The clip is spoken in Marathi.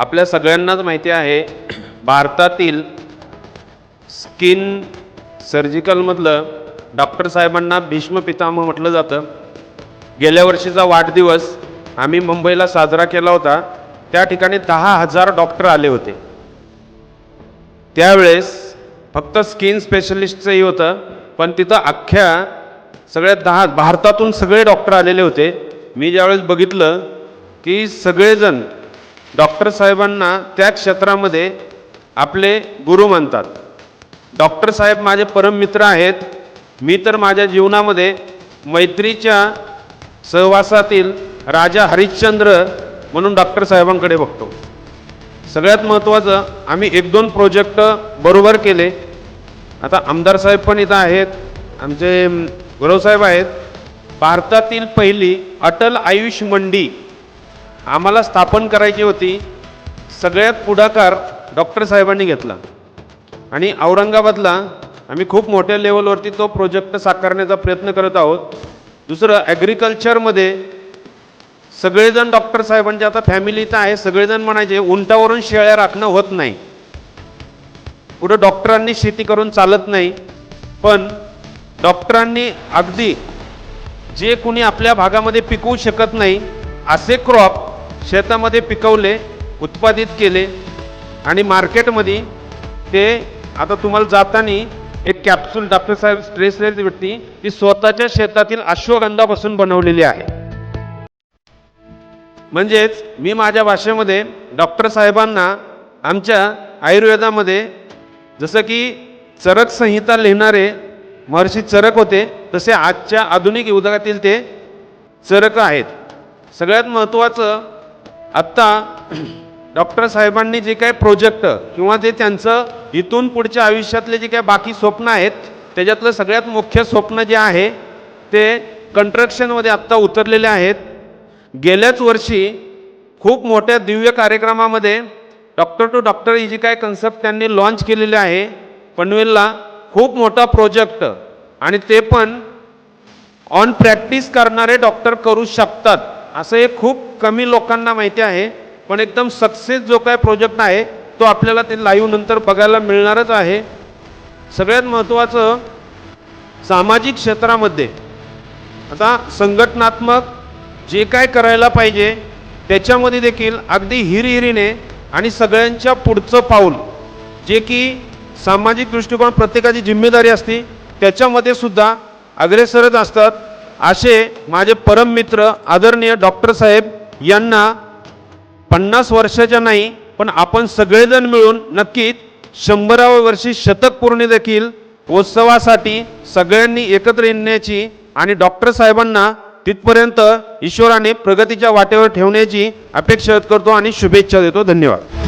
आपल्या सगळ्यांनाच माहिती आहे भारतातील स्किन सर्जिकलमधलं डॉक्टर साहेबांना भीष्म पितामह म्हटलं जातं. गेल्या वर्षीचा वाढदिवस आम्ही मुंबईला साजरा केला होता. त्या ठिकाणी दहा हजार डॉक्टर आले होते. त्यावेळेस फक्त स्किन स्पेशलिस्टचंही होतं पण तिथं अख्ख्या सगळ्या दहा भारतातून सगळे डॉक्टर आलेले होते. मी ज्यावेळेस बघितलं की सगळेजण डॉक्टर साहेबांना त्या क्षेत्रामध्ये आपले गुरु मानतात डॉक्टर साहेब माझे परममित्र आहेत. मी तर माझ्या जीवनामध्ये मैत्रीच्या सहवासातील राजा हरिश्चंद्र म्हणून डॉक्टर साहेबांकडे बघतो. सगळ्यात महत्त्वाचं आम्ही एक दोन प्रोजेक्ट बरोबर केले. आता आमदार साहेब पण इथं आहेत. आमचे गुरवसाहेब आहेत. भारतातील पहिली अटल आयुष मंडी आम्हाला स्थापन करायची होती सगळ्यात पुढाकार डॉक्टर साहेबांनी घेतला. आणि औरंगाबादला आम्ही खूप मोठ्या लेवलवरती तो प्रोजेक्ट साकारण्याचा प्रयत्न करत आहोत. दुसरं ॲग्रिकल्चरमध्ये सगळेजण डॉक्टर साहेबांचे आता फॅमिली तर आहे सगळेजण म्हणायचे उंटावरून शेळ्या राखणं होत नाही. पुढं डॉक्टरांनी शेती करून चालत नाही. पण डॉक्टरांनी अगदी जे कुणी आपल्या भागामध्ये पिकवू शकत नाही असे क्रॉप शेतामध्ये पिकवले उत्पादित केले आणि मार्केटमध्ये ते आता तुम्हाला जाताना एक कॅप्सूल डॉक्टर साहेब स्ट्रेस भेटती. ती स्वतःच्या शेतातील अश्वगंधापासून बनवलेली आहे. म्हणजेच मी माझ्या भाषेमध्ये डॉक्टर साहेबांना आमच्या आयुर्वेदामध्ये जसं की चरक संहिता लिहिणारे महर्षी चरक होते तसे आजच्या आधुनिक युगातील ते चरक आहेत. सगळ्यात महत्त्वाचं आत्ता डॉक्टर साहेबांनी जे काही प्रोजेक्ट किंवा जे त्यांचं इथून पुढच्या आयुष्यातले जे काही बाकी स्वप्न आहेत त्याच्यातलं सगळ्यात मुख्य स्वप्न जे आहे ते कंट्रक्शनमध्ये आत्ता उतरलेले आहेत. गेल्याच वर्षी खूप मोठ्या दिव्य कार्यक्रमामध्ये डॉक्टर टू डॉक्टर ही जी काय कन्सेप्ट त्यांनी लॉन्च केलेली आहे पनवेलला खूप मोठा प्रोजेक्ट आणि ते पण ऑन प्रॅक्टिस करणारे डॉक्टर करू शकतात. असं हे खूप कमी लोकांना माहिती आहे पण एकदम सक्सेस जो काय प्रोजेक्ट आहे तो आपल्याला ते लाईव्ह नंतर बघायला मिळणारच आहे. सगळ्यात महत्त्वाचं सामाजिक क्षेत्रामध्ये आता संघटनात्मक जे काय करायला पाहिजे त्याच्यामध्ये देखील अगदी हिरहिरीने आणि सगळ्यांच्या पुढचं पाऊल जे की सामाजिक दृष्टिकोन प्रत्येकाची जिम्मेदारी असते त्याच्यामध्ये सुद्धा अग्रेसरच असतात. असे माझे परम मित्र आदरणीय डॉक्टर साहेब यांना पन्नास वर्षाच्या नाही पण आपण सगळेजण मिळून नक्कीच शंभराव्या वर्षी शतक पूर्ण देखील उत्सवासाठी सगळ्यांनी एकत्र येण्याची आणि डॉक्टर साहेबांना तिथपर्यंत ईश्वराने प्रगतीच्या वाटेवर ठेवण्याची अपेक्षा करतो आणि शुभेच्छा देतो. धन्यवाद.